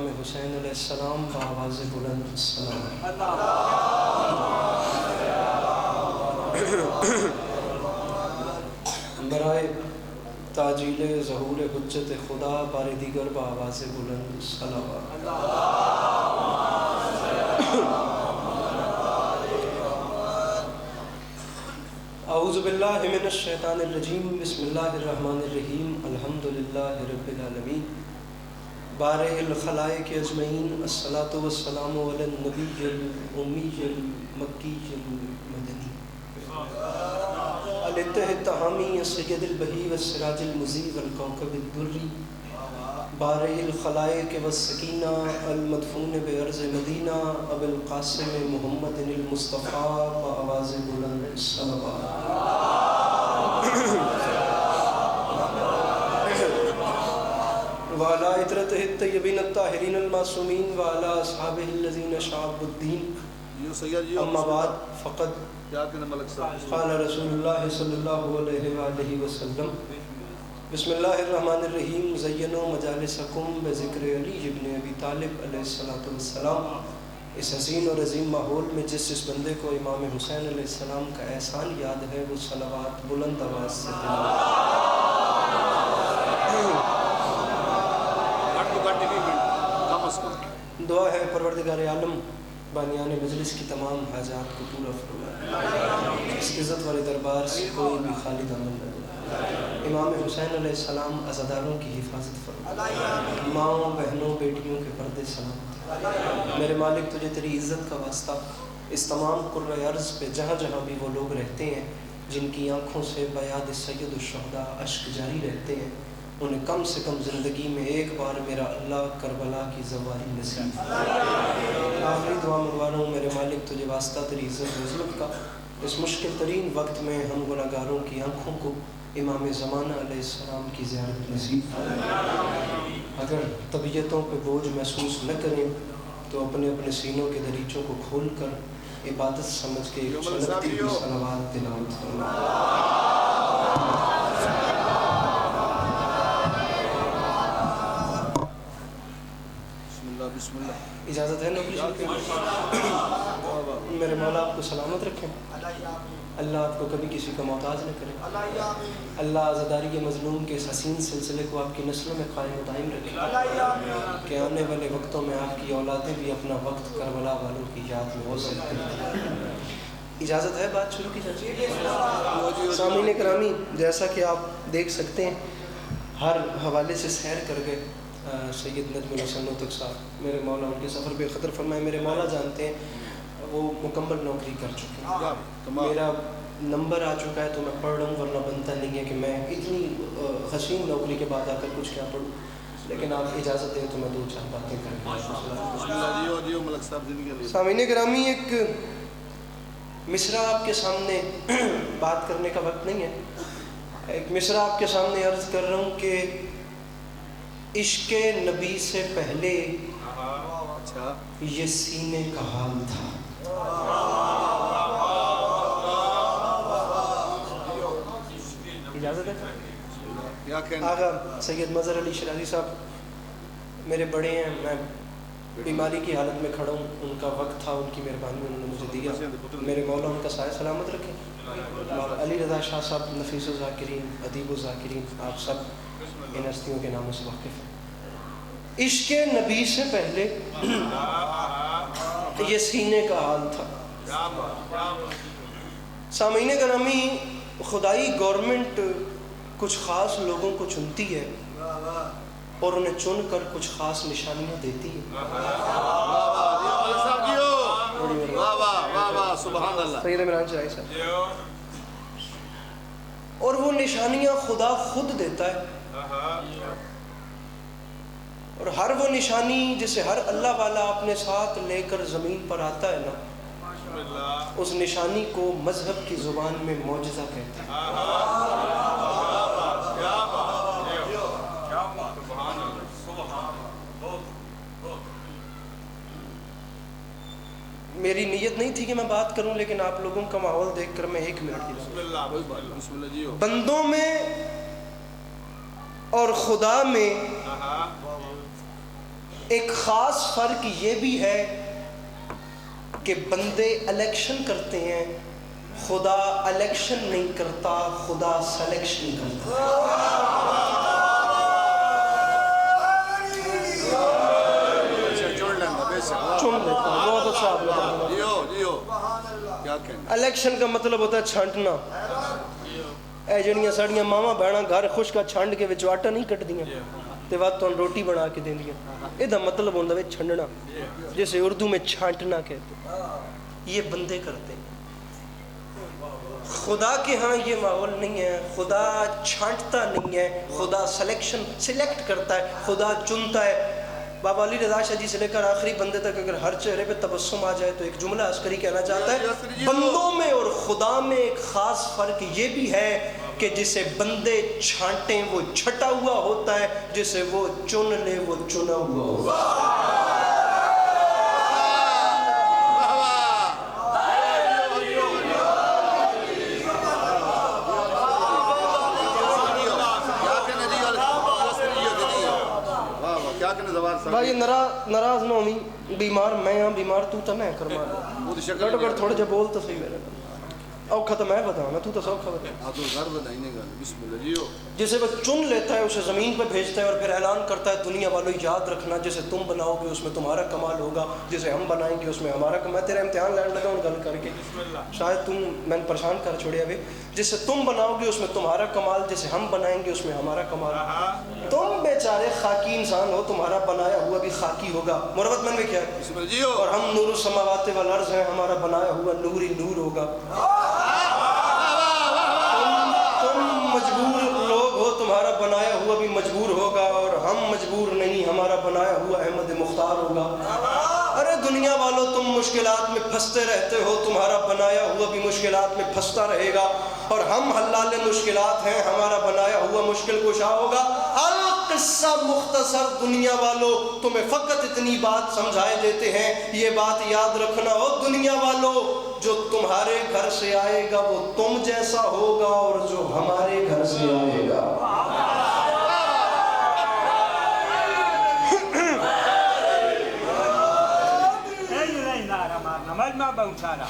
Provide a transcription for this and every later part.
इमाम हुसैन बावाज बुलंद बरए ताजील जहूर हजत खुदा बार दीगर बावाज बुलंद सलाम। आउज़बिल्लिमिनशैतानरजीम बसमीम अल्हम्दुलिल्लाहि रब्बिल आलमीन बारखलाए के अजमैन अस्सलातु वस्सलामु अला नबील उम्मील मक्कील मदनी। अलतहमी सैयदुल बही व सिराजुल मुजीब अल कौकब दुर्री बारखलाए के वसकीना अलमदफून बर्ज़ Medina, Abul Qasim Muhammad Mustafa आवाज़ बुलंद तयबिन ताहरीन मासूमीन वाला साहबीन शाहबुद्दीन अम्माबाद फ़कत क़ाल रसूलुल्लाह सल्लल्लाहु अलैहि वसल्लम बसमीम ज़ैन मजालसकुम बज़िक्र अली इबन अबी तालिब अलैहिस्सलाम इस हसीन और अजीम माहौल में जिस जिस बंदे को इमाम हुसैन का एहसान याद है वो सलावात बुलंद आवाज़ से। दुआ है परवरदिगार आलम, बानियान मजलिस की तमाम हाजात को पूरा फरमाए इस इज़्ज़त वाले दरबार से कोई भी खाली दामन न इमाम हुसैन सलाम अजादारों की हिफाजत फरमाए माओ, बहनों, बेटियों के पर्दे सलाम। मेरे मालिक, तुझे तेरी इज़्ज़त का वास्ता इस तमाम कुर्रर्ज़ पे जहाँ जहाँ भी वो लोग रहते हैं, जिनकी आँखों से बयाद सैदुलशहदा अश्क जारी रहते हैं उन्हें कम से कम ज़िंदगी में एक बार मेरा अल्लाह करबला की जवारी नसीब आखिरी दुआ मंगवा रहा हूँ मेरे मालिक तुझे वास्ता तेरी इज़्ज़त नजलत का। इस मुश्किल तरीन वक्त में हम गुनागारों की आँखों को इमाम ज़माना सलाम की ज़्यारत नसीब अगर तबीयतों पर बोझ महसूस न करें तो अपने अपने सीनों के दरीचों को खोल कर इबादत समझ के सलावात तिलावत इजाज़त है नौकरी शुरू मेरे मौला, आपको सलामत रखें। अल्लाह आपको कभी किसी का मोहताज न करे। अल्लाह आज़ादारी के मजलूम के हसीन सिलसिले को आपकी नस्लों में कायम दायम रखे। कि आने वाले वक्तों में आपकी औलादें भी अपना वक्त करबला वालों की याद में हो सकती इजाज़त है बात शुरू की जाती सामीन करामी जैसा कि आप देख सकते हैं, हर हवाले से सैर कर गए। सैद नजमुल तक साहब मेरे मौला उनके सफ़र पे ख़तर फरमाए मेरे मौला जानते हैं वो मुकम्मल नौकरी कर चुके हैं। मेरा नंबर आ चुका है तो मैं पढ़ रहा हूँ वरना बनता नहीं है कि मैं इतनी हसीन नौकरी के बाद आकर कुछ क्या पढ़ूँ। लेकिन आप इजाज़त दें तो मैं दो चार बातें करूँ सामीन ग्रामी एक मिसरा आपके सामने बात करने का वक्त नहीं है। एक मिसरा आपके सामने अर्ज़ कर रहा हूँ कि इश्क नबी से पहले अच्छा। ये सीने का हाल था। इजाज़त है? आगा सैयद मज़र अली शराजी साहब मेरे बड़े हैं मैं बीमारी की हालत में खड़ा हूँ उनका वक्त था उनकी मेहरबानी उन्होंने मुझे दिया। मेरे मौला उनका साय सलामत रखें। और अली रजा शाह साहब नफीस ज़ाकिरीन अदीब ज़ाकिरीन आप सब इन हस्तियों के नामों से वाकिफ़ है इश्क नबी से पहले ये सीने का हाल था सामीन ग्रामी खुदाई गवर्नमेंट कुछ ख़ास लोगों को चुनती है और उन्हें चुन कर कुछ ख़ास निशानियाँ देती है और वो निशानियाँ खुदा खुद देता है और हर वो निशानी जिसे हर अल्लाह वाला अपने साथ लेकर ज़मीन पर आता है ना उस निशानी को मज़हब की ज़ुबान में मुआजा कहते हैं। मेरी नीयत नहीं थी कि मैं बात करूँ लेकिन आप लोगों का माहौल देखकर मैं एक मिनट की बंदों में और खुदा में एक ख़ास फ़र्क ये भी है कि बंदे इलेक्शन करते हैं खुदा इलेक्शन नहीं करता खुदा सिलेक्शन करता चुन लेता बहुत अच्छा इलेक्शन का मतलब होता है छांटना। ਇਹ ਜਿਹੜੀਆਂ ਸਾਡੀਆਂ ਮਾਵਾਂ ਭੈਣਾਂ ਘਰ ਖੁਸ਼ਕ ਛੰਡ ਕੇ ਵਿੱਚ ਆਟਾ ਨਹੀਂ ਕੱਟਦੀਆਂ ਤੇ ਬਾਅਦ ਤੁਹਾਨੂੰ ਰੋਟੀ ਬਣਾ ਕੇ ਦਿੰਦੀਆਂ ਇਹਦਾ मतलब ਹੁੰਦਾ ਵੇ ਛੰਡਣਾ ਜਿਸੇ ਉਰਦੂ में छांटना कहते हैं ये बंदे करते हैं खुदा के यहाँ ये माहौल नहीं है खुदा छांटता नहीं है खुदा सिलेक्शन सिलेक्ट करता है खुदा चुनता है बाबा अली रजा शाह जी से लेकर आखिरी बंदे तक अगर हर चेहरे पे तबस्सुम आ जाए तो एक जुमला अस्करी कहना चाहता है बंदों में और खुदा में एक ख़ास फ़र्क ये भी है कि जिसे बंदे छांटें वो छटा हुआ होता है जिसे वो चुन ले वो चुना हुआ होता है। भाई नाराज़ नाराज़ ना होनी। बीमार मैं हाँ बीमार तू तो मैं करवा वो तो घट घट थोड़े जे बोल तो सही मेरे। औखा तो मैं बताना तू तो सौखा बता तो घर गल बिस्मिल्लाह जिसे वो चुन लेता है उसे ज़मीन पर भेजता है और फिर ऐलान करता है दुनिया वालों याद रखना जिसे तुम बनाओगे उसमें तुम्हारा कमाल होगा जिसे हम बनाएँगे उसमें हमारा कमाल तेरा इम्तिहान लैंड लगा उन गल करके शायद तुम मैंने परेशान कर छोड़े अभी जिसे तुम बनाओगे उसमें तुम्हारा कमाल जिसे हम बनाएँगे उसमें हमारा कमाल तुम बेचारे खाकी इंसान हो तुम्हारा बनाया हुआ भी खाकी होगा मुरबत मन में क्या है और हम नूर समावाते वाल अर्ज़ हैं हमारा बनाया हुआ नूर ही नूर होगा हुआ भी मजबूर होगा और हम मजबूर नहीं, हमारा बनाया हुआ अहमद मुख्तार होगा। अरे दुनिया वालों, तुम मुश्किलात में फंसते रहते हो, तुम्हारा बनाया हुआ भी मुश्किलात में फंसता रहेगा। और हम हल्लाल मुश्किलात हैं, हमारा बनाया हुआ मुश्किल कुशा होगा। अल किस्सा मुख्तसर दुनिया वालों, तुम्हें फ़कत इतनी बात समझाए देते हैं। ये बात याद रखना हो दुनिया वालों, जो तुम्हारे घर से आएगा, वो तुम जैसा होगा और जो हमारे घर से आएगा नहीं नहीं नारा का बहुचारा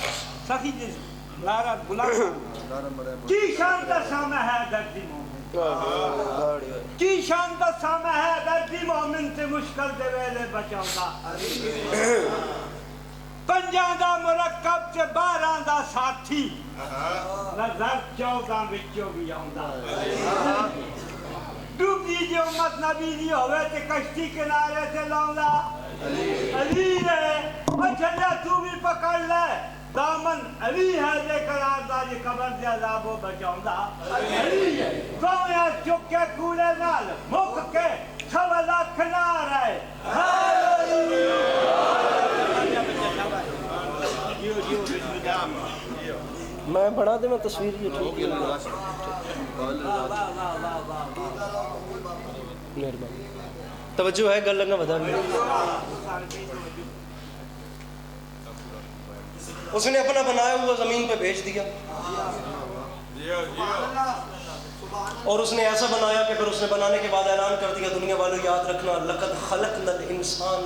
सखी जी लारा गुलाम की शान का सामा है दर्दी मोमिन की शान का सामा है दर्दी मोमिन से मुश्किल दे वेले बचाऊँगा पंजा दा मुरक्कब से बारह दा साथी नज़र चौदा विचों भी आऊँगा डूबी जो मत नबी दी होवे ते कश्ती किनारे से लाऊँगा अली ने अच्छा तू भी पकड़ ले। दामन अली है जे करारदा जे कबर दे अजाबो बचाਉਂਦਾ अली है। सोया चुक के कूड़े नाल मुक के सब लख ना रहे मैं बना दे मैं तस्वीर ये ठीक है मेहरबानी। तवज्जो है, गल लगा बता उसने अपना बनाया हुआ ज़मीन पे भेज दिया। और उसने ऐसा बनाया कि फिर उसने बनाने के बाद ऐलान कर दिया, दुनिया वालों याद रखना, लकद खलक नल इंसान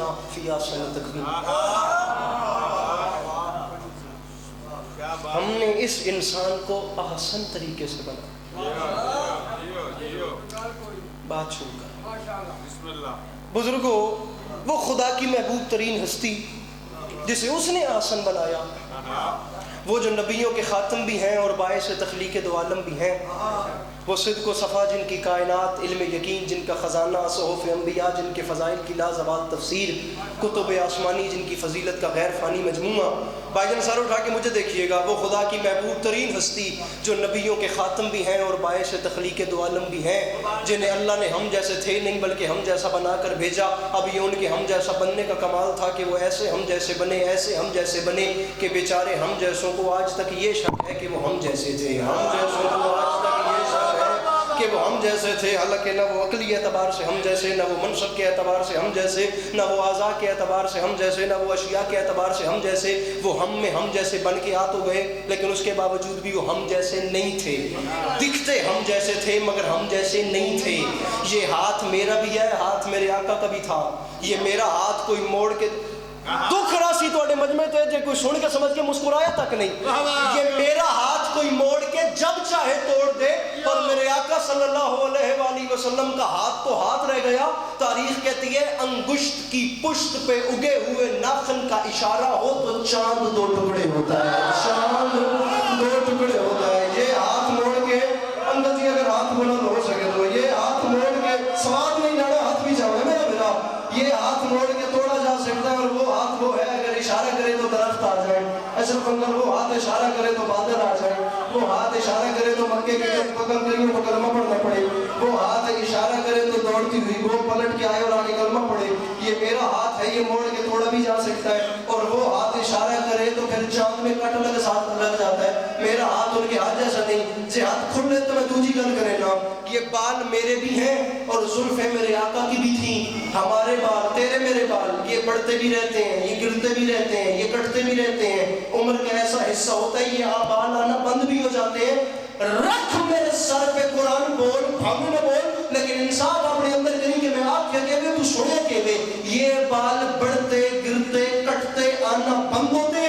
हमने इस इंसान को आसन तरीके से बनाया। बात सुनकर बुजुर्गो वो खुदा की महबूब तरीन हस्ती जिसे उसने आसन बनाया वो जो नबियों के ख़ातम भी हैं और बायस तखलीक दो आलम भी हैं वो सिद्क सफ़ा जिनकी कायनात, इल्म यकीन, जिनका ख़जाना, सहूफ़ अम्बिया जिनके फ़ज़ाइल की लाजवाब तफसीर, कुतुब आसमानी, जिनकी फ़जीलत का गैर फ़ानी मजमूआ। भाईजान सर उठा के मुझे देखिएगा, वो खुदा की महबूब तरीन हस्ती, जो नबियों के ख़ातम भी हैं और बायस तख्लीक दो आलम भी हैं, जिन्हें अल्लाह ने हम जैसे थे नहीं, बल्कि हम जैसा बना कर भेजा। अब ये उनके हम जैसा बनने का कमाल था कि वो ऐसे हम जैसे बने, ऐसे हम जैसे बने, कि बेचारे हम जैसों को आज तक ये शक है कि वो हम जैसे थे। हम जैसों को जैसे थे हालाँकि ना वो अकली एतबार से हम जैसे ना वो मनसब के एतबार से हम जैसे ना वो अज़ा के एतबार से हम जैसे ना वो अशिया के एतबार से हम जैसे वो हम में हम जैसे बन के आ तो गए लेकिन उसके बावजूद भी वो हम जैसे नहीं थे। दिखते हम जैसे थे मगर हम जैसे नहीं थे। ये हाथ मेरा भी है हाथ मेरे आका का भी था। ये मेरा हाथ कोई मोड़ के दुख राशि तो थोड़े मजमे तो थे जो कोई सुन के समझ के मुस्कुराया तक नहीं। ये मेरा हाथ कोई मोड़ के जब चाहे तोड़ दे और मेरे आका सल्लल्लाहु अलैहि वसल्लम का हाथ तो हाथ रह गया। तारीख कहती है अंगुश्त की पुश्त पे उगे हुए नाखन का इशारा हो तो चाँद दो टुकड़े होता है। चाँद दो टुकड़े होता है। ये हाथ मोड़ के अंदर जी अगर हाथ बुलंद हो सके तो ये हाथ मोड़ के स्वाद नहीं जाना हाथ भी जाओ मेरा मेरा ये हाथ मोड़ के तोड़ा जा सकता है और वो हाथ वो है अगर इशारा करे तो दरख्त आ जाए। अशरफ अंदर वो हाथ इशारा करे तो हाथ इशारा करे तो मक्के के पकड़ करिए तो कलमा पढ़ना पड़े। वो हाथ इशारा करे तो दौड़ती हुई वो पलट के आए और आगे कलमा पड़े ये मेरा हाथ है, ये मोड़ के तोड़ा भी जा सकता है। और वो हाथ इशारा करे तो फिर चाँद में कट लग साथ लग जाता है। मेरा हाथ उनके हाथ जैसा नहीं, जे हाथ खुले तो मैं दूजी गल करे ना। ये बाल मेरे भी हैं और जुल्फे मेरे आका की भी थी। हमारे बाल बढ़ते भी रहते हैं, ये गिरते भी रहते हैं, ये कटते भी रहते हैं। उम्र का ऐसा हिस्सा होता है, ये आप बाल आना बंद भी हो जाते हैं। रख मेरे सर पे कुरान बोल भागू न बोल, लेकिन इंसाफ अपने अंदर करी कि मैं आप क्या कहते तू सुने के वे ये बाल बढ़ते, गिरते, कटते, आना बंद होते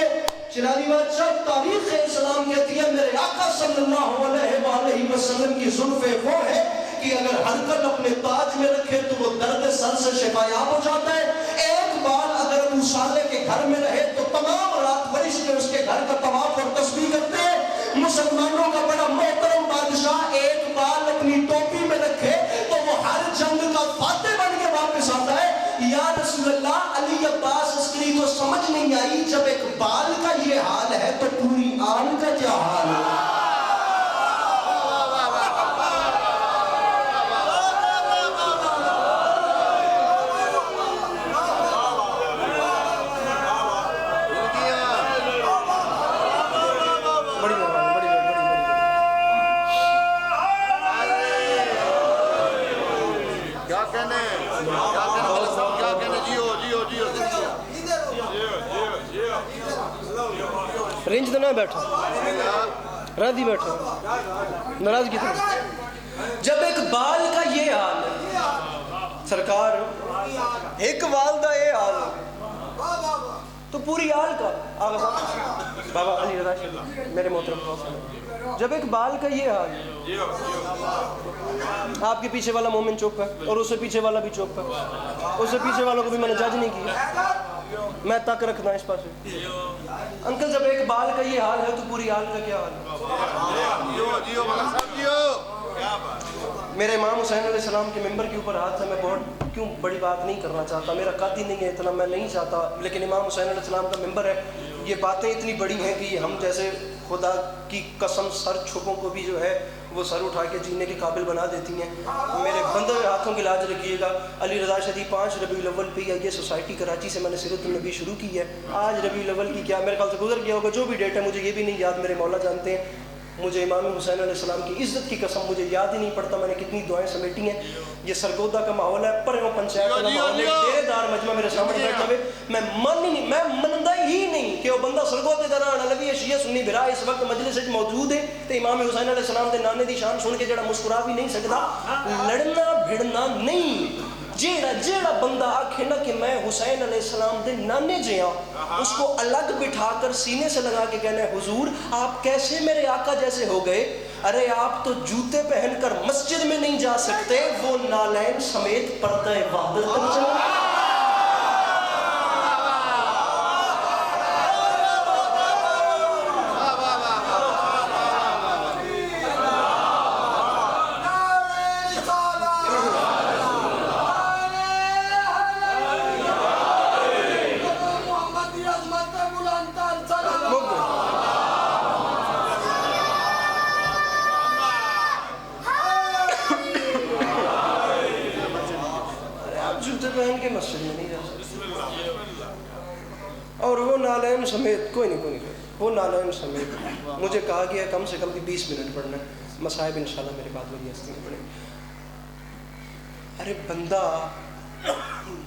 चिरानी बादशाह, तारीख इस्लाम कहती है मेरे आका सल्लल्लाहु अलैहि वसल्लम की जुल्फे वो है कि अगर हरकत अपने ताज में रखे तो वो दर्द सर से शिफायाब हो जाता है। साले के घर में रहे तो तमाम रात वरिष्ठ उसके घर का तवाफ और तस्वीर करते। मुसलमानों का बड़ा मोहतरम बादशाह एक बाल अपनी टोपी में रखे तो वो हर जंग का फाते बन के वापस आता है याद रसूलुल्लाह, अली अब्बास स्त्री को समझ नहीं आई, जब एक बाल का ये हाल है तो पूरी आन का क्या हाल? ना बैठा। राधी बैठा। नाराज़ की तरह जब एक बाल का ये हाल सरकार, एक बाल का ये हाल तो पूरी आल का आगा साहब बाबा, अली रजा, मेरे मोहतरम जब एक बाल का ये हाल आपके पीछे वाला मोमिन चौक है, और उससे पीछे वाला भी चौक है। उससे पीछे वालों को भी मैंने जज नहीं किया। मैं तक रखना इस पास अंकल, जब एक बाल का ये हाल है तो पूरी हाल का क्या हाल मेरे इमाम हुसैन सलाम के मेंबर के ऊपर हाथ है, मैं बहुत क्यों बड़ी बात नहीं करना चाहता? मेरा कादी नहीं है इतना, मैं नहीं चाहता। लेकिन इमाम हुसैन सलाम का मेंबर है ये बातें इतनी बड़ी हैं कि हम जैसे खुदा की कसम सर छुपों को भी जो है वो सर उठा के जीने के काबिल बना देती हैं। मेरे बंदे हुए हाथों की लाज रखिएगा। अली रजा शदी पाँच रबी अव्वल पे ये सोसाइटी कराची से मैंने सिरत नबी शुरू की है। आज रबी अव्वल की क्या मेरे ख्याल से गुजर गया होगा जो भी डेट है मुझे ये भी नहीं याद मेरे मौला जानते हैं। मुझे इमाम हुसैन सलाम की इज़्ज़त की कसम मुझे याद ही नहीं पड़ता मैंने कितनी दुआएँ समेटी हैं। ये सरगोदा का माहौल है पर पंचायत का माहौल है। डेरेदार मजमा मेरे सामने बैठा हुए मैं मन ही नहीं मैं मनदा ही नहीं कि वो बंदा सरगोदे दा नाल लवी शिया सुन्नी बिरा इस वक्त मजलिस मौजूद है ते इमाम हुसैन सलाम दे नाने दी शान सुन के जेड़ा मुस्कुरा भी नहीं सकदा। लड़ना भिड़ना नहीं। जेड़ा जेड़ा बंदा आखे ना कि मैं हुसैन अलैहिस्सलाम दे नाने जे हाँ उसको अलग बिठाकर सीने से लगा के कहना है हुजूर आप कैसे मेरे आका जैसे हो गए? अरे आप तो जूते पहनकर मस्जिद में नहीं जा सकते वो नालैन समेत पर्दा इबादत तक गया कम से कम भी बीस मिनट पढ़ना है। मसाहिब इंशाल्लाह मेरे बाद वही हस्ती में पढ़े अरे बंदा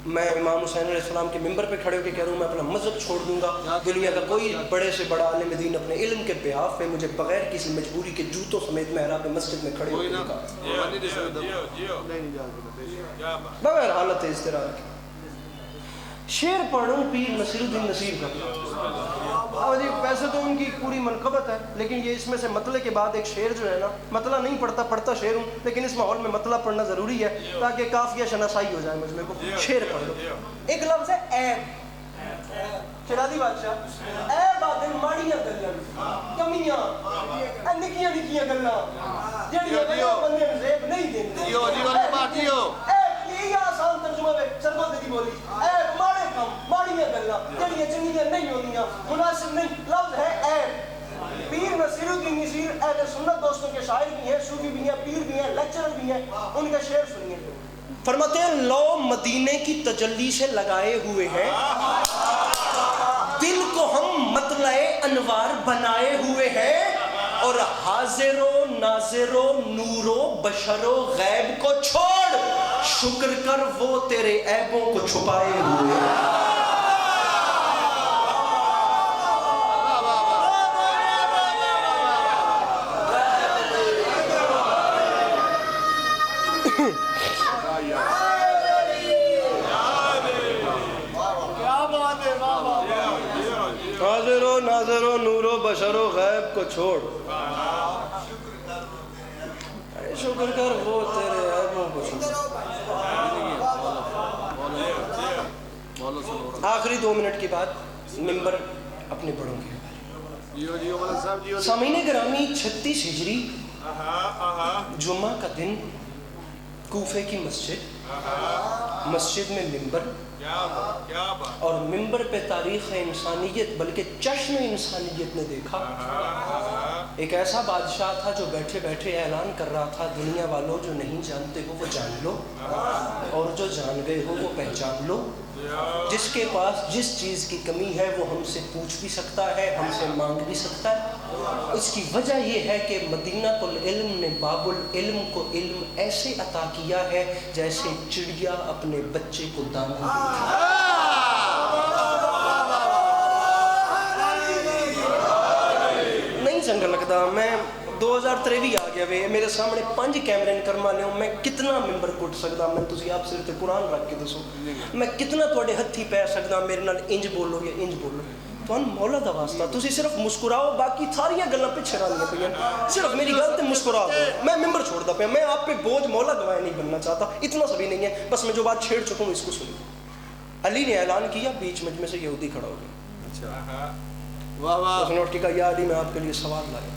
मैं इमाम हुसैन अलैहिस्सलाम के मिंबर पे खड़े होकर कह रहा हूँ मैं अपना मज़हब छोड़ दूँगा। दुनिया का कोई बड़े से बड़ा आलिम दीन अपने इल्म के बेहाफ पे मुझे बगैर किसी मजबूरी के जूतों समेत महराब मस्जिद में खड़े होकर बगैर हालत है इस तरह की। शेर पढ़ो पीर नसीरुद्दीन नसीर का और जी वैसे तो उनकी पूरी मनकबत है लेकिन ये इसमें से मतले के बाद एक शेर जो है ना मतला नहीं पढ़ता पढ़ता शेर हूँ लेकिन इस माहौल में मतला पढ़ना ज़रूरी है ताकि काफिया शनासाई हो जाए मजमे को शेर पढ़ लो। एक लफ्ज़ है ऐब बादशाह बंदे ऐ आसान तर्जुमा में शर्मा बोली। जेड़ियाँ चंगियाँ नहीं होंदियाँ मुनासिब नहीं लफ्ज़ है ऐब पीर नसीरुद्दीन नसीर अहले सुन्नत दोस्तों के शायर भी हैं सूफी भी हैं पीर भी हैं लेक्चरर भी हैं उनका शेर सुनिए फरमाते हैं, लो, मदीने की तजल्ली से लगाए हुए हैं। दिल को हम मतलए अनवार बनाए हुए हैं और हाजिरो, नाजिरो, नूरो, बशरो, गैब को छोड़, शुक्र कर वो तेरे ऐबों को छुपाए हुए हैं। को छोड़। अरे शुक्र कर वो तेरे ऐबों को छुपा आखिरी दो मिनट के बाद मिंबर अपने बड़ों के सामीन ग्रामी छत्तीस हिजरी जुम्मा का दिन कूफे की मस्जिद। मस्जिद में मिंबर और मिंबर पे तारीख इंसानियत बल्कि चश्म इंसानियत ने देखा। एक ऐसा बादशाह था जो बैठे बैठे ऐलान कर रहा था दुनिया वालों जो नहीं जानते हो वो जान लो और जो जान गए हो वो पहचान लो। जिसके पास जिस चीज़ की कमी है वो हमसे पूछ भी सकता है हमसे मांग भी सकता है। इसकी वजह यह है कि मदीना मदीनातुल्म ने बाबुल इल्म को इल्म ऐसे अता किया है जैसे चिड़िया अपने बच्चे को दाना नहीं चंगा लगता मैं दो हज़ार त्रेवी आ गया वे, मेरे सामने पंज कैमरे करवा लियो मैं कितना मैंबर कुट सकता मैं तुम आप सिर ते कुरान रख के दसो मैं कितना थोड़े हथी पै सकता मेरे नाल इंज बोलो या इंज बोलो। ਤੁਹਾਨੂੰ ਮੌਲਾ ਦਾ ਵਾਸਤਾ ਤੁਸੀਂ ਸਿਰਫ ਮੁਸਕਰਾਓ ਬਾਕੀ ਸਾਰੀਆਂ ਗੱਲਾਂ ਪਿੱਛੇ ਰਹਿਣੀਆਂ ਪਈਆਂ ਸਿਰਫ ਮੇਰੀ ਗੱਲ ਤੇ मुस्कुरा दो मैं मेंबर छोड़ता पाया मैं आप पे बोझ मौला गवाए नहीं बनना चाहता इतना सभी नहीं है बस मैं जो बात छेड़ चुका हूँ इसको सुनिए अली ने ऐलान किया बीच में में से यहूदी खड़ा हो गया वाह वाह उसने उठ के कहा या अली मैं आपके लिए सवाल लाया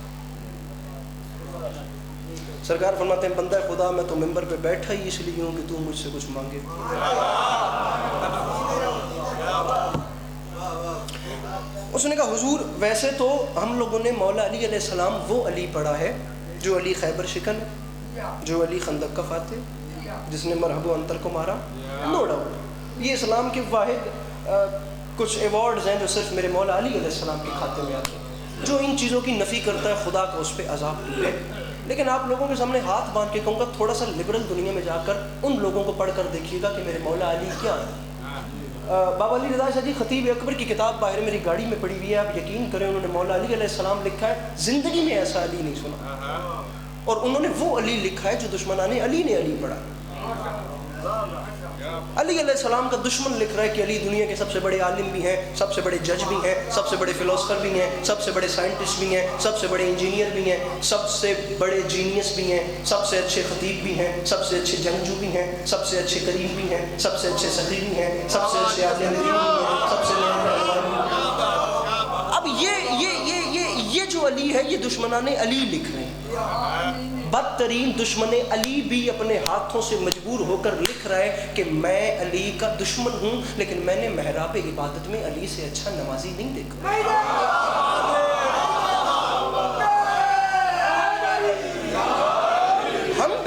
सरकार फरमाते हैं बंदा खुदा मैं तो मेंबर पे बैठा ही इसलिए हूँ कि तू मुझसे कुछ मांगे उसने कहा, हुजूर, वैसे तो हम लोगों ने मौला अली सलाम, वो अली पढ़ा है, जो अली खैबर शिकन, जो अली खंदक का फाते जिसने मरहब अंतर को मारा। नो डाउट, ये इस्लाम के वाहिद कुछ अवार्ड्स हैं जो सिर्फ़ मेरे मौला अली सलाम के खाते में आते हैं, जो इन चीज़ों की नफ़ी करता है, खुदा को उस पर अजाब है। लेकिन आप लोगों के सामने हाथ बाँध के कहूँगा, थोड़ा सा लिबरल दुनिया में जाकर उन लोगों को पढ़ कर देखिएगा कि मेरे मौला अली क्या है। बाबा अली रजा शाह जी, खतीब अकबर की किताब बाहर मेरी गाड़ी में पड़ी हुई है, आप यकीन करें, उन्होंने मौला अली सलाम लिखा है, ज़िंदगी में ऐसा अली नहीं सुना। और उन्होंने वो अली लिखा है जो दुश्मनाने अली ने अली पढ़ा। अली सलाम का दुश्मन लिख रहा है कि अली दुनिया के सबसे बड़े आलिम भी हैं सबसे बड़े जज भी हैं सबसे बड़े फिलोसफर भी हैं सबसे बड़े साइंटिस्ट भी हैं सबसे बड़े इंजीनियर भी हैं सबसे बड़े जीनियस भी हैं सबसे अच्छे खतीब भी हैं सबसे अच्छे जंगजू भी हैं सबसे अच्छे करीब भी हैं सबसे अच्छे सदी भी हैं सबसे अच्छे आलिम भी हैं सबसे ये जो अली है, ये दुश्मनान अली लिख रहे हैं। बदतरीन दुश्मन अली भी अपने हाथों से मजबूर होकर लिख रहा है कि मैं अली का दुश्मन हूँ, लेकिन मैंने महराब इबादत में अली से अच्छा नमाजी नहीं देखा।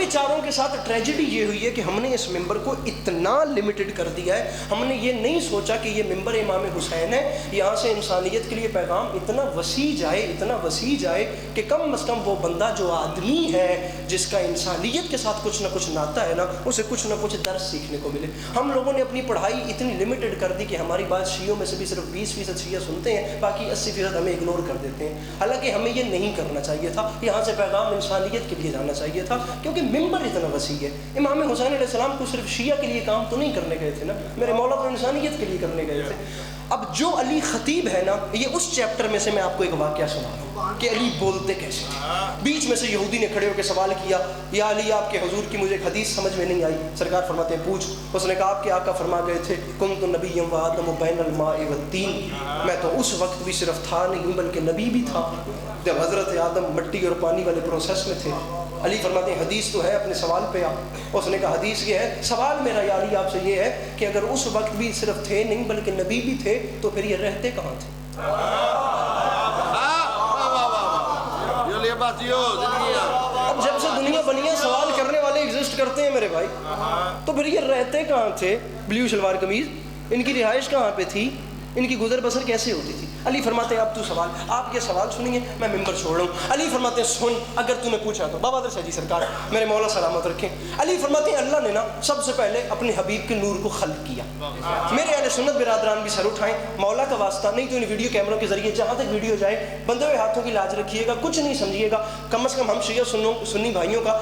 बेचारों के साथ ट्रेजिडी ये हुई है कि हमने इस मेंबर को इतना लिमिटेड कर दिया है। हमने ये नहीं सोचा कि ये मेंबर इमाम हुसैन है। यहाँ से इंसानियत के लिए पैगाम इतना वसी जाए, इतना वसी जाए कि कम अज़ कम वो बंदा जो आदमी है, जिसका इंसानियत के साथ कुछ ना कुछ नाता है ना, उसे कुछ ना कुछ दर्स सीखने को मिले। हम लोगों ने अपनी पढ़ाई इतनी लिमिटेड कर दी कि हमारी बात शीयों में से भी सिर्फ़ बीस फ़ीसद शिया सुनते हैं, बाकी अस्सी फ़ीसद हमें इग्नोर कर देते हैं। हालाँकि हमें ये नहीं करना चाहिए था। यहाँ से पैगाम इंसानियत के लिए जाना चाहिए था, क्योंकि मिंबर इतना वसी है। इमाम हुसैन अलैहिस्सलाम को सिर्फ़ शिया के लिए काम तो नहीं करने गए थे ना? मेरे मौला तो इंसानियत के लिए करने गए थे। अब जो अली ख़तीब है ना, ये उस चैप्टर में से मैं आपको एक वाक्य सुना रहा हूँ कि अली बोलते कैसे थे। बीच में से यहूदी ने खड़े होकर सवाल किया, या अली, आपके हजूर की मुझे हदीस समझ में नहीं आई। सरकार फरमाते पूछ। उसने कहा, आपके आका फरमा गए थे कुम तो नबी व आदम बैन तीन। मैं तो उस वक्त भी सिर्फ़ था नहीं, बल्कि नबी भी था। जब हज़रत आदम मिट्टी और पानी वाले प्रोसेस में थे अली फरमाते हैं हदीस तो है अपने सवाल पे आ उसने कहा हदीस ये है सवाल मेरा या अली आपसे ये है कि अगर उस वक्त भी सिर्फ़ थे नहीं बल्कि नबी भी थे तो फिर ये रहते कहाँ थे? अब जब से दुनिया बनी है सवाल करने वाले एग्जिस्ट करते हैं मेरे भाई। तो फिर ये रहते कहाँ थे? ब्लू शलवार कमीज इनकी रिहाइश कहाँ पे थी? इनकी गुजर बसर कैसे होती थी? अली फरमाते हैं अब तू सवाल आप ये सवाल सुनिए, मैं मेंबर छोड़ रहा हूँ। अली फरमाते हैं सुन, अगर तूने पूछा तो। बाबा दर जी सरकार, मेरे मौला सलामत रखें। अली फरमाते हैं अल्लाह ने ना सबसे पहले अपने हबीब के नूर को खल किया। मेरे अहले सुनत बिरादरान भी सर उठाएँ। मौला का वास्ता नहीं तो इन वीडियो कैमरों के ज़रिए जहाँ तक वीडियो जाए, बंदे हुए हाथों की लाज रखिएगा, कुछ नहीं समझिएगा। कम अज़ कम हम शिया सुन्नों सुन्नी भाइयों का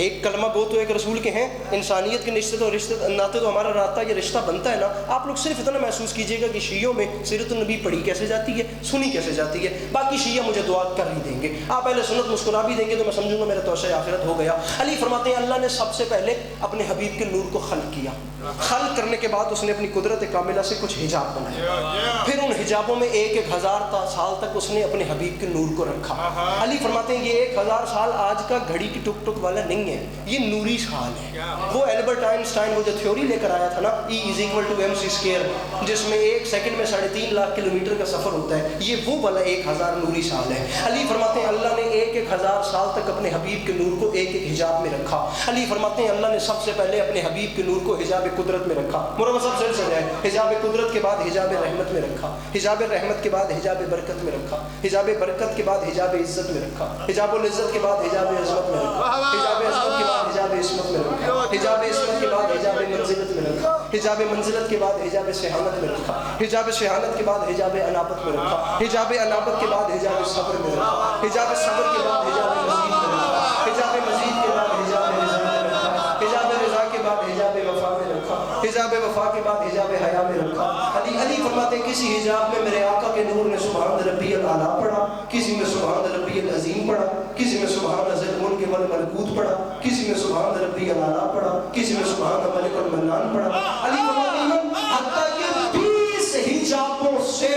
एक कलमा गो तो एक रसूल के हैं इंसानियत के रिश्ते तो रिश्ते नाते तो हमारा रास्ता ये रिश्ता बनता है ना। आप लोग सिर्फ़ इतना महसूस कीजिएगा कि शीयों में सीरत नबी पढ़ी कैसे जाती है सुनी कैसे जाती है। बाकी शीया मुझे दुआ कर ही देंगे। आप पहले सुनत मुस्कुरा भी देंगे तो मैं समझूँगा मेरा तोशा आखिरत हो गया। अली फरमाते हैं अल्लाह ने सबसे पहले अपने हबीब के नूर को खल किया। खल करने के बाद उसने अपनी कुदरत कामिला से कुछ हिजाब बनाया फिर उन हिजाबों में एक एक हज़ार साल तक उसने अपने हबीब के नूर को रखा। अली फरमाते हैं ये एक हज़ार साल आज का घड़ी की टुक टुक वाला नहीं है। ये नूरी साल है। वो एल्बर्ट आइंस्टाइन वो जो थ्योरी लेकर आया था ना E is equal to M C square जिसमें एक सेकंड में साढ़े तीन लाख किलोमीटर का सफ़र होता है ये वो वाला एक हज़ार नूरी साल है। अली फरमाते हैं अल्लाह ने एक एक हज़ार साल तक अपने हबीब के नूर को एक एक हिजाब में रखा। अली फरमाते हैं अल्लाह ने सबसे पहले अपने हबीब के नूर को हिजाब कुदरत में रखा। मुरब सबसे से जाए हिजाब कुदरत के बाद हिजाब रहमत में रखा। हिजाब रहमत के बाद हिजाब बरकत में रखा। हिजाब बरकत के बाद हिजाब इज़्ज़त में रखा। हिजाब इज़्ज़त के बाद हिजाब अजमत में रखा। हिजाब अजमत के बाद हिजाब इसमत में रखा हिजाब इसमत के बाद हिजाब मंजिलत में रखा हिजाब मंजिलत के बाद हिजाब शहानत में रखा हिजाब शहानत के बाद हिजाब अनापत में रखा हिजाब अनापत के बाद हिजाब सबर में रखा हिजाब सबर के बाद हिजाब मजीद में रखा हिजाब मजीद के बाद हिजाब रिजा में रखा हिजाब रिजा के बाद हिजाब वफा में रखा हिजाब वफा के बाद हिजाब हया में रखा अली अली फरमाते किसी हिजाब में मेरे आका के नूर ने सुबहान रब्बी आला पढ़ा किसी में सुबहान रब्बी अजीम पढ़ा किसी में सुबहान ज़लमुन के वल मलकूत पढ़ा किसी में सुबह रब्बी आला पढ़ा, किसी में सुबहान मलिकुल मन्नान पढ़ा। अली फरमाते हत्ता कि 20 हिजाबों से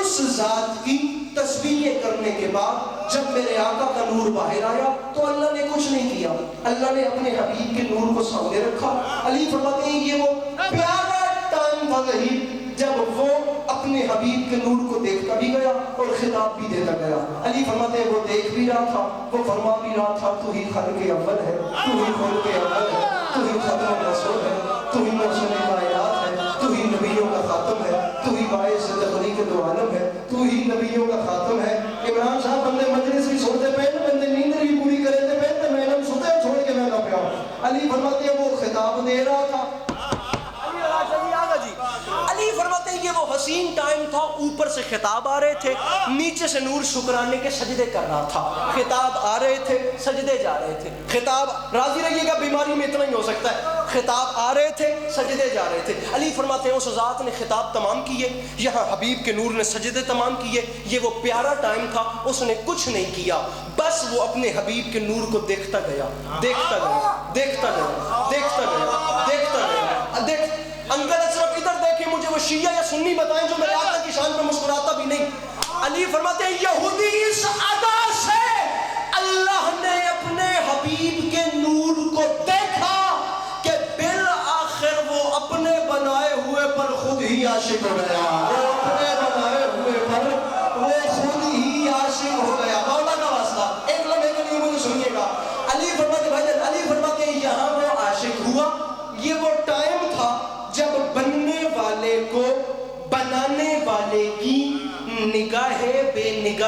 उस जात की तस्वीरें करने के बाद जब मेरे आका का नूर बाहर आया तो अल्लाह ने कुछ नहीं किया। अल्लाह ने अपने हबीब के नूर को सामने रखा। अली फरमाते हैं, ये वो प्यारा था वही जब वो अपने हबीब के नूर को देखता भी गया और खिताब भी देता गया। अली फरमाते, वो देख भी रहा था, वो फरमा भी रहा था, तू ही खल के अव्वल है, तू ही खोल के अव्वल है, तू ही खतरा है, तू ही मौसम कायनात है तू ही नबियों का खातम है तू ही बायस तखलीक दो आलम है तू ही नबियों का खातम है इमरान साहब बंदे मजलिस भी छोड़ते पे बंदे नींद भी पूरी करे थे पे तो मैडम सुते छोड़ के मैं ना पिया अली फरमाते हैं वो खिताब दे रहा था अली आगा चलिए आगा जी अली फरमाते हैं ये वो हसीन टाइम था, ऊपर से खिताब आ रहे थे, नीचे से नूर शुक्राने के सजदे कर रहा था। खिताब आ रहे थे, सजदे जा रहे थे। खिताब, राज़ी रहिएगा, बीमारी में इतना ही हो सकता है। खिताब आ रहे थे, सजदे जा रहे थे। अली फरमाते हैं, उस ज़ात ने खिताब तमाम किए यहाँ हबीब के नूर ने सजदे तमाम किए ये वो प्यारा टाइम था, उसने कुछ नहीं किया। बस वो अपने हबीब के नूर को देखता गया। देखता गया देखता गया देखता गया देखता गया। देख वो शिया या सुन्नी बताएँ जो मेरे आका की शान पे मुस्कुराता भी नहीं। अली फरमाते हैं, यहूदी इस अदा से अल्लाह ने अपने हबीब के नूर को देखा कि बिल आखिर वो अपने बनाए हुए पर खुद ही आशिक हो गया। अपने बनाए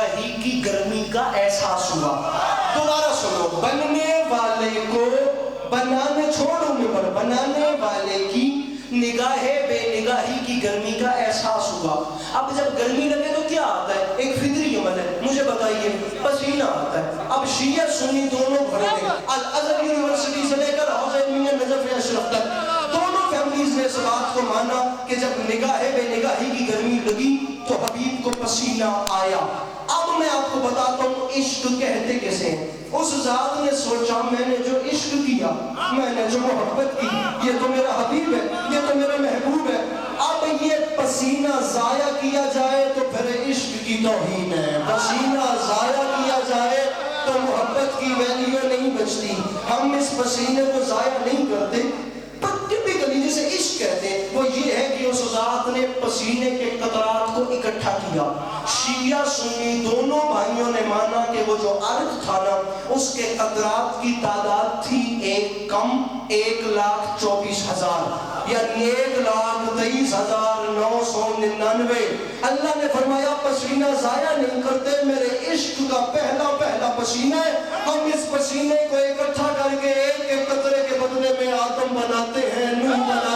बेनिगाही की गर्मी का एहसास हुआ। दोबारा सुनो, बनने वाले को बनाने छोड़ो पर बनाने वाले की निगाहें, बेनिगाही की गर्मी का एहसास हुआ। अब जब गर्मी लगे तो क्या आता है? एक फितरी अमल है। मुझे बताइए, पसीना आता है। अब शिया सुन्नी दोनों भरे हैं। अल अजहर यूनिवर्सिटी से लेकर नजफ अशरफ तक। दोनों फैमिलीज़ ने इस बात को माना कि जब निगाह, बेनिगाही की गर्मी लगी तो हबीब को पसीना आया। अब मैं आपको बताता हूँ इश्क कहते किसे उस जात ने सोचा, मैंने जो इश्क किया, मैंने जो मोहब्बत की, ये तो मेरा हबीब है, ये तो मेरा महबूब है। अब ये पसीना जाया किया जाए तो फिर इश्क की तौहीन है। पसीना जाया किया जाए तो मोहब्बत की वैल्यू नहीं बचती। हम इस पसीने को जाया नहीं करते। पर टिपिकली जिसे इश्क कहते हैं, वो ये है कि ने पसीने के कतरात को इकट्ठा किया। शिया सुन्नी दोनों भाइयों ने माना कि वो जो अर्थ था ना, उसके कतरात की तादाद थी एक कम एक लाख चौबीस हज़ार, यानी एक लाख तेईस हज़ार नौ सौ निन्यानवे। अल्लाह ने फरमाया, पसीना जाया नहीं करते, मेरे इश्क का पहला पहला पसीना है। हम इस पसीने को इकट्ठा करके एक एक कतरे के बदले में आदम बनाते हैं नूह बनाते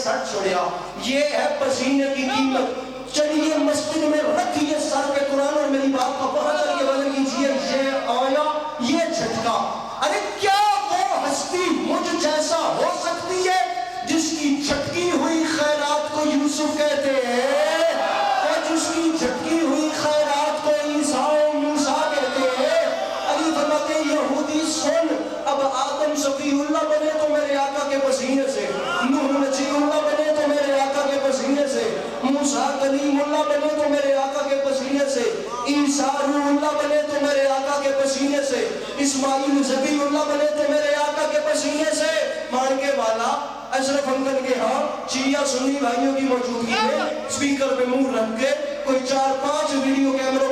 सट छोड़िया। ये है पसीने की कीमत। चलिए मस्जिद में रखिए सर पे कुरान और मेरी बात का पता इस्माइल जबीउल्लाह बने थे मेरे आका के पसीने से मान के वाला अशरफ अंकल के यहाँ चिया सुन्नी भाइयों की मौजूदगी में स्पीकर पे मुँह रख के कोई चार पाँच वीडियो कैमरों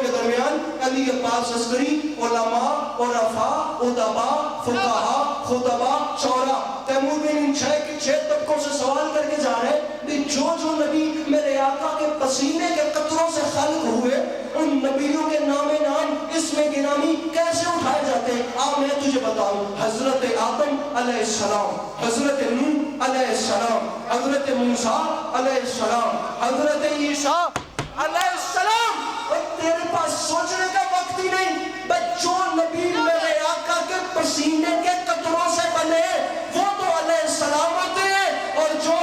अली अब्बास अस्करी उलमा, उरफा उदबा फुकाहा खुतबा शौरा तैमूर में इन छह के छह तबकों से सवाल करके जा रहे हैं जो जो नबी मेरे आका के पसीने के कतरों से खल्क हुए, उन नबियों के नामे नाम इसमें गिनामी कैसे उठाए जाते हैं? आप, मैं तुझे बताऊँ, हज़रत आदम अलैहिस्सलाम, हज़रत नूह अलैहिस्सलाम, हज़रत मूसा अलैहिस्सलाम, हज़रत ईसा तेरे पास सोचने का वक्त ही नहीं। बच्चों नबी मेरे आका के पसीने के कतरों से बने, वो तो अलह सलामत है, और जो